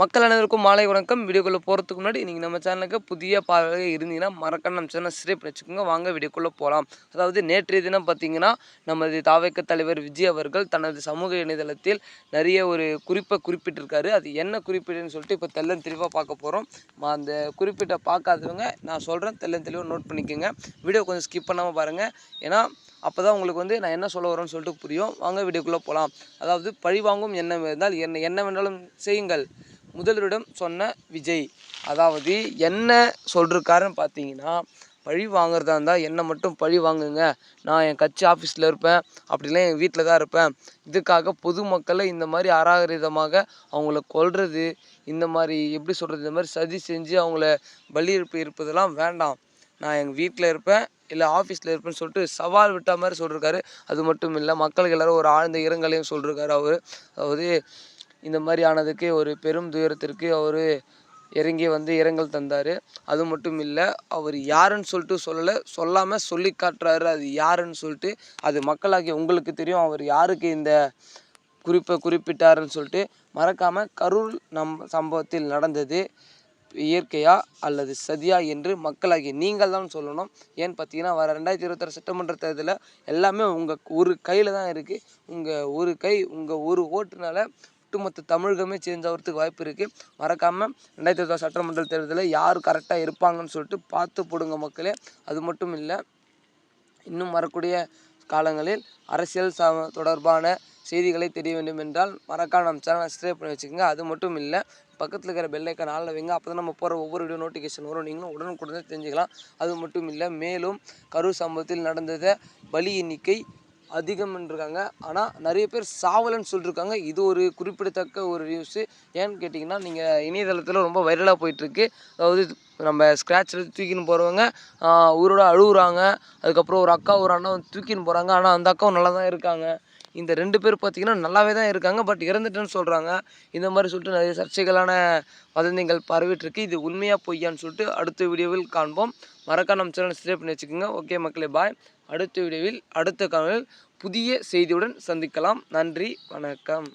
மக்கள் அனைவருக்கும் மாலை வணக்கம். வீடியோக்குள்ளே போகிறதுக்கு முன்னாடி நீங்கள் நம்ம சேனலுக்கு புதிய பார்வையாக இருந்தீங்கன்னா மறக்காம நம்ம சேனல் சப்ஸ்கிரைப் வச்சுக்கோங்க வாங்க வீடியோக்குள்ளே போகலாம் அதாவது நேற்றைய தினம் பார்த்தீங்கன்னா நமது தாவேக்க தலைவர் விஜய் அவர்கள் தனது சமூக இணையதளத்தில் நிறைய ஒரு குறிப்பை குறிப்பிட்டிருக்காரு. அது என்ன குறிப்பிட்டுன்னு சொல்லிட்டு இப்போ தெல்லம் தெளிவாக பார்க்க போகிறோம் அந்த குறிப்பிட்ட பார்க்காதவங்க நான் சொல்கிறேன் தெல்லம் தெளிவாக நோட் பண்ணிக்கோங்க. வீடியோ கொஞ்சம் ஸ்கிப் பண்ணாமல் பாருங்கள் ஏன்னா அப்போ தான் உங்களுக்கு வந்து நான் என்ன சொல்ல வரேன்னு சொல்லிட்டு புரியும். வாங்க வீடியோக்குள்ளே போகலாம் அதாவது பழிவாங்கும் எண்ணம் இருந்தால் என்ன என்ன வேணாலும் செய்யுங்கள். முதல்வரிடம் சொன்ன விஜய். அதாவது என்ன சொல்லிருக்காருன்னு பார்த்தீங்கன்னா பழி வாங்குறதா இருந்தால் என்னை மட்டும் பழி வாங்குங்க. நான் என் கட்சி ஆஃபீஸில் இருப்பேன். அப்படிலாம் என் வீட்டில் தான் இருப்பேன். இதுக்காக பொதுமக்களை இந்த மாதிரி அராகரிதமாக அவங்கள கொல்றது இந்த மாதிரி எப்படி சொல்கிறது இந்த மாதிரி சதி செஞ்சு அவங்கள பலி இருப்பு இருப்பதெல்லாம் வேண்டாம். நான் எங்கள் வீட்டில் இருப்பேன். இல்லை ஆஃபீஸில் இருப்பேன்னு சொல்லிட்டு சவால் விட்ட மாதிரி சொல்லியிருக்காரு அது மட்டும் இல்லை மக்களுக்கு எல்லாரும் ஒரு ஆழ்ந்த இரங்கலையும் சொல்லியிருக்காரு அவர். அதாவது இந்த மாதிரி ஆனதுக்கு ஒரு பெரும் துயரத்திற்கு அவர் இறங்கி வந்து இரங்கல் தந்தார். அது மட்டும் இல்லை அவர் யாருன்னு சொல்லிட்டு சொல்லலை சொல்லாமல் சொல்லி காட்டுறாரு. அது யாருன்னு சொல்லிட்டு அது மக்களாகிய உங்களுக்கு தெரியும். அவர் யாருக்கு இந்த குறிப்பை குறிப்பிட்டாருன்னு சொல்லிட்டு மறக்காமல் கரூர் நம் சம்பவத்தில் நடந்தது இயற்கையா அல்லது சதியா என்று மக்களாகிய நீங்கள் தான் சொல்லணும். ஏன்னு பார்த்தீங்கன்னா வர ரெண்டாயிரத்தி இருபத்தாறு சட்டமன்ற தேர்தலில் எல்லாமே உங்கள் ஒரு கையில் தான் இருக்குது உங்கள் ஒரு கை உங்கள் ஒரு ஓட்டுனால ஒட்டுமொத்த தமிழகமே சேஞ்ச் ஆகிறதுக்கு வாய்ப்பு இருக்குது மறக்காமல் ரெண்டாயிரத்தி இருபத்தாறு சட்டமன்ற தேர்தலில் யார் கரெக்டாக இருப்பாங்கன்னு சொல்லிட்டு பார்த்து போடுங்க மக்களே. அது மட்டும் இல்லை இன்னும் வரக்கூடிய காலங்களில் அரசியல் ச தொடர்பான செய்திகளை தெரிய வேண்டும் என்றால் மறக்காம நம்ம சேனலை சப்ஸ்கிரைப் பண்ணி வச்சுக்கோங்க. அது மட்டும் இல்லை பக்கத்தில் இருக்கிற பெல் ஆளில் வைங்க. அப்போ தான் நம்ம போகிற ஒவ்வொரு வீடியோ நோட்டிஃபிகேஷன் வரும். நீங்களும் உடனுக்குடனே தெரிஞ்சுக்கலாம். அது மட்டும் இல்லை மேலும் கரூர் சம்பவத்தில் நடந்தத பலி எண்ணிக்கை அதிகம்ன்றிருக்காங்க. இருக்காங்க ஆனால் நிறைய பேர் சாவலன்னு சொல்லியிருக்காங்க இது ஒரு குறிப்பிடத்தக்க ஒரு நியூஸு ஏன்னு கேட்டிங்கன்னா நீங்கள் இணையதளத்தில் ரொம்ப வைரலாக போயிட்டுருக்கு. அதாவது நம்ம ஸ்க்ராட்சில் தூக்கின்னு போகிறவங்க ஊரோட அழுகுறாங்க அதுக்கப்புறம் ஒரு அக்கா ஒரு அண்ணா வந்து தூக்கின்னு போகிறாங்க ஆனால் அந்த அக்காவும் நல்லா தான் இருக்காங்க. இந்த ரெண்டு பேர் பார்த்திங்கன்னா நல்லாவே தான் இருக்காங்க. பட் இறந்துட்டேன்னு சொல்கிறாங்க இந்த மாதிரி சொல்லிட்டு நிறைய சர்ச்சைகளான வதந்திகள் பரவிட்டுருக்கு. இது உண்மையாக பொய்யான்னு சொல்லிட்டு அடுத்த வீடியோவில் காண்போம். மறக்காம நம்ம சேனல் சப்ஸ்கிரைப் பண்ணி வச்சுக்கோங்க. ஓகே மக்களே பாய் அடுத்த வீடியோவில் அடுத்த காலையில் புதிய செய்தியுடன் சந்திக்கலாம். நன்றி வணக்கம்.